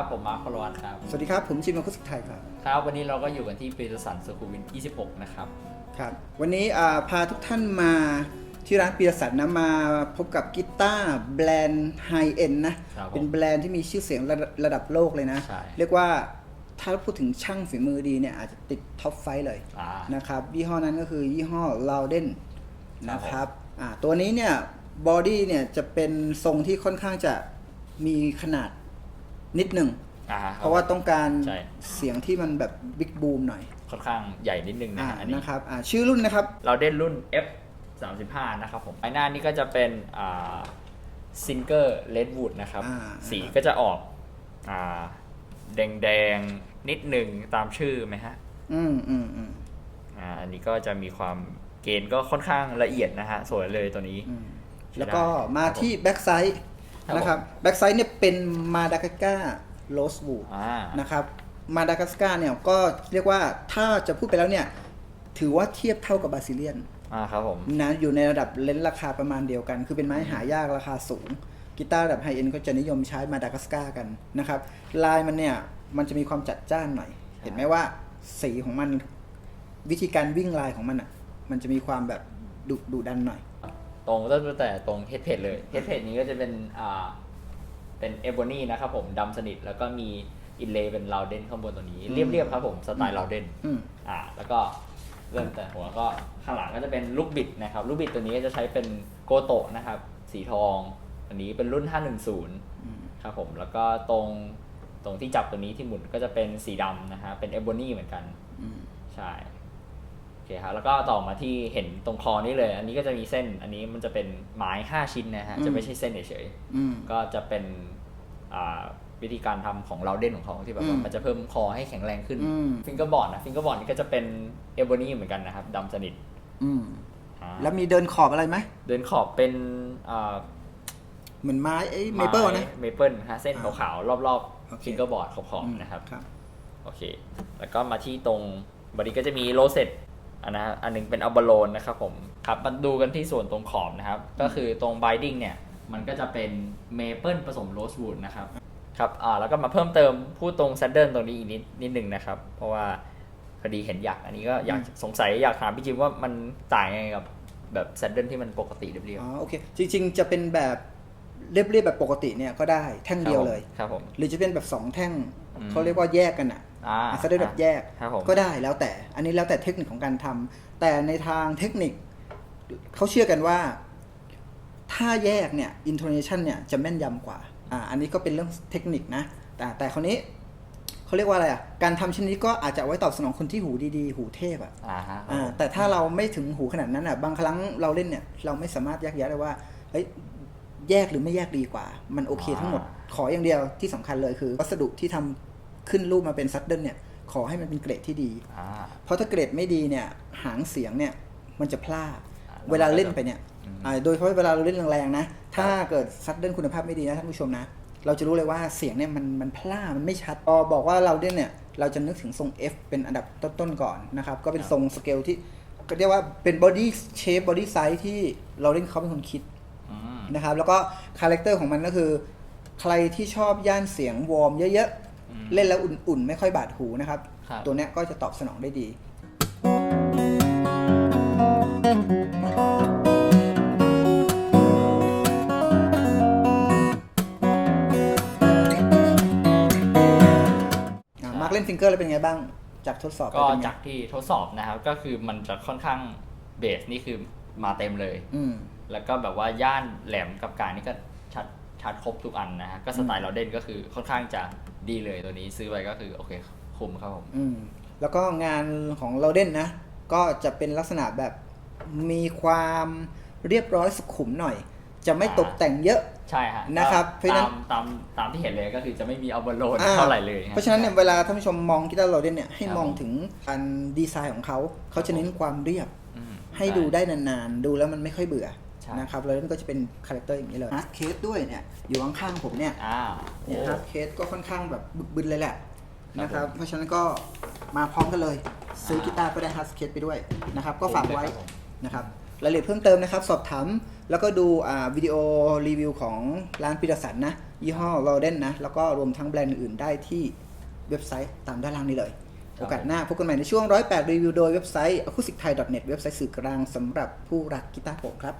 ครับผมมาร์คพลวัตครับ สวัสดีครับ ผมชินมังคุดสุขไทยครับ ครับ วันนี้เราก็อยู่กันที่ปีเตอร์สันสุขุมวิท26 นะครับ ครับ วันนี้อ่าพาทุกท่านมาที่ร้านปีรสันนะมาพบกับกีตาร์แบรนด์ไฮเอ็นนะครับผมเป็นแบรนด์ที่มีชื่อเสียงระดับระดับโลกเลยนะใช่เรียกว่าถ้าพูดถึงช่างฝีมือดีเนี่ยอาจจะติดท็อปไฟว์เลยอ่านะครับยี่ห้อนั้นก็คือยี่ห้อ l o u d e n ครับนะครับอ่าตัวนี้เนี่ยบอดี้เนี่ยจะเป็นทรงที่ค่อนข้างจะมีขนาด นิดหนึ่ง อ่าเพราะว่าต้องการใช่ เสียงที่มันแบบบิ๊กบูมหน่อยค่อนข้างใหญ่นิดนึงนะอ่าฮะอันนี้ นะครับอ่าชื่อรุ่นนะครับ เราเด่นรุ่น F 35นะครับผมไอหน้านี่ก็จะเป็นอ่าซิงเกอร์เลดวูดนะครับ อ่าสีก็จะออกอ่าแดงแดงๆ นิดหนึ่งตามชื่อไหมฮะอืมอืมอืมอ่าอันนี้ก็จะมีความเกณฑ์ก็ค่อนข้างละเอียดนะฮะ สวยเลยตัวนี้ อืมใช้แล้วก็ได้มาที่แบ็กไซด์ครับ นะครับแบ็กไซด์เนี่ยเป็นมาดากัสการ์โรสวูดอ่านะครับมาดากัสการ์เนี่ยก็เรียกว่าถ้าจะพูดไปแล้วเนี่ย ถือว่าเทียบเท่ากับบาซิเลียนอ่าครับผมนะอยู่ในระดับเลนส์ราคาประมาณเดียวกัน คือเป็นไม้หายากราคาสูง กีตาร์ระดับไฮเอ็นก็จะนิยมใช้มาดากัสการ์กันนะครับลายมันเนี่ยมันจะมีความจัดจ้านหน่อย เห็นไหมว่าสีของมันวิธีการวิ่งลายของมันอะมันจะมีความแบบดุดุดันหน่อย ตรงตั้งแต่ตรงเฮดเพจเลยเฮดเพจนี้ก็จะเป็นอ่าเป็นเอ b บ n นี่นะครับผมดำสนิทแล้วก็มีอินเลย์เป็นลาวเดนข้างบนตัวนี้อืมเรียบๆครับผมสไตล์ลาวเดนอืมอ่า แล้วก็เริ่มแต่หัวก็ข้างหลังก็จะเป็นลูกบิดนะครับลูกบิดตัวนี้ก็จะใช้เป็นโกโตะนะครับ สีทอง อันนี้เป็นรุ่น 510ครับผมแล้วก็ตรงตรงที่จับตัวนี้ที่หมุนก็จะเป็นสีดำนะฮะเป็นเอ b บ n นี่เหมือนกัน อืมใช่โอ เคครับแล้วก็ต่อมาที่เห็นตรงคอนี้เลย อันนี้ก็จะมีเส้น อันนี้มันจะเป็นไม้5ชิ้นนะฮะอืมจะไม่ใช่เส้นเฉยอืมๆก็จะเป็นอ่าวิธีการทำของเราเด่นของเขาที่แบบว่าอืมมันจะเพิ่มคอให้แข็งแรงขึ้นอืมฟิงเกอร์บอร์ดนะฟิงเกอร์บอร์ดนี่ก็จะเป็นเอ b บ n นี่เหมือนกันนะครับดำสนิทอืมอ่าแล้วมีเดินขอบอะไรไหมเดินขอบเป็นอ่าเหมือนไม้ไอ้เมเปิลนะเมเปิลฮะเส้นอ่าขาวๆรอบโอๆเคฟิงเกอร์บอร์ดขอบๆนะครับครับโอเค แล้วก็มาที่ตรงบอดี้ก็จะมีโรเซต อันนะอันหนึงเป็นอัลบาโลนนะครับผมครับมาดูกันที่ส่วนตรงขอบนะครับ ก็คือตรงไบดิ้งเนี่ย มันก็จะเป็นเมเปิลผสมโรสวูดนะครับครับอ่าแล้วก็มาเพิ่มเติมพูดตรงแซดเดิลตรงนี้อีกนิดนิดหนึ่งนะครับ เพราะว่าพอดีเห็นอยากอันนี้ก็อยากสงสัยอยากถามพี่จิมว่ามันต่างยังไงกับแบบแซดเดิลที่มันปกติเรียบอ๋อโอเค จริง ๆ จะเป็นแบบ เรียบๆแบบปกติเนี่ยก็ได้แท่งๆเดียวเลย ครับผม หรือจะเป็นแบบสองแท่งอืม เขาเรียกว่าแยกกันอะอ่าซะด้วยแบบแยกครับผมก็ได้แล้วแต่ อันนี้แล้วแต่เทคนิคของการทำแต่ในทางเทคนิคเขาเชื่อกันว่า ถ้าแยกเนี่ยอินโทเนชันเนี่ยจะแม่นยำกว่าอ่า อันนี้ก็เป็นเรื่องเทคนิคนะ แต่แต่คราวนี้เขาเรียกว่าอะไรอะการทำชิ้นนี้ก็อาจจะเอาไว้ตอบสนองคนที่หูดีๆ หูเทพอะ อ่าฮะครับอ่าผมแต่ถ้าเราไม่ถึงหูขนาดนั้นอะบางครั้งเราเล่นเนี่ยเราไม่สามารถแยกแยะได้ว่าเฮ้ย แยกหรือไม่แยกดีกว่า มันโอเคทั้งหมด ขออย่างเดียวที่สำคัญเลยคือ วัสดุที่ทำขึ้นรูปมาเป็นซัดเดิลเนี่ย ขอให้มันเป็นเกรดที่ดีอ่าเพราะถ้าเกรดไม่ดีเนี่ย หางเสียงเนี่ยมันจะพลาดอ่าเวลาเล่นไปเนี่ยอืมอ่าโดยเฉพาะเวลาเราเล่นแรงๆนะ ถ้าเกิดซัดเดิลคุณภาพไม่ดีนะท่านผู้ชมนะ เราจะรู้เลยว่าเสียงเนี่ยมันมันพลาดมันไม่ชัดพอบอกว่าเราเล่นเนี่ยเราจะนึกถึงทรง F เป็นอันดับต้นๆก่อนนะครับ ก็เป็นทรงสเกลที่ก็เรียกว่าเป็น body shape body size ที่เราเล่นเขาเป็นคนคิดอืม นะครับ แล้วก็คาแรคเตอร์ของมันก็คือ ใครที่ชอบย่านเสียงวอร์มเยอะอืม ๆ เล่นแล้วอุ่นๆ ไม่ค่อยบาดหูนะครับ ครับ ตัวเนี้ยก็จะตอบสนองได้ดี อะมาร์กเล่นฟิงเกอร์แล้วเป็นไงบ้างจากทดสอบไปก็เป็นไงจากที่ทดสอบนะครับ ก็คือมันจะค่อนข้างเบสนี่คือ มาเต็มเลย อืม แล้วก็แบบว่าย่านแหลมกับการนี่ก็ชัดชัดครบทุกอันนะฮะ ก็สไตล์เราเด่นก็คือค่อนข้างจะดีเลยตัวนี้ซื้อไปก็คือโอเคคุ้มครับผม อืม แล้วก็งานของเราเด่นนะ ก็จะเป็นลักษณะแบบมีความเรียบร้อยสุขุมหน่อย จะไม่อ่า ตกแต่งเยอะ ใช่ฮะนะครับก็เพราะฉะนั้นตามตามตามที่เห็นเลยก็คือจะไม่มีอัลบาโลนอ่เท่าไหร่เลยฮ เพราะฉะนั้นเนี่ยเวลาท่านผู้ชมมองกีตาร์โรเดนเนี่ยให้ครับมองถึงการดีไซน์ของเขา เขาจะเน้นความเรียบอืม ให้ดูได้นานๆ ดูแล้วมันไม่ค่อยเบื่อใช่นะครับแล้วก็จะเป็นคาแรคเตอร์อย่างนี้เลยฮาร์ดเคสด้วยเนี่ยอยู่ข้างๆผมเนี่ยอ่าเนี่ยโอ้ฮาร์ดเคสก็ค่อนข้างแบบบึกบึนเลยแหละครับนะครับเพราะฉะนั้นก็มาพร้อมกันเลย ซื้อกีตาร์ก็ได้ฮาร์ดเคสไปด้วยนะครับก็ฝากไว้ครับผมนะครับรายละเอียดเพิ่มเติมนะครับ สอบถามแล้วก็ดูอ่าวิดีโอรีวิวของร้านปีเตอร์สันนะ ยี่ห้อโรเดนนะ แล้วก็รวมทั้งแบรนด์อื่นๆได้ที่เว็บไซต์ตามด้านล่างนี้เลยครับ โอกาสหน้าพบกันใหม่ในช่วง108รีวิวโดยเว็บไซต์ acousticthai.net เว็บไซต์สื่อกลางสำหรับผู้รักกีตาร์โปร่งครับ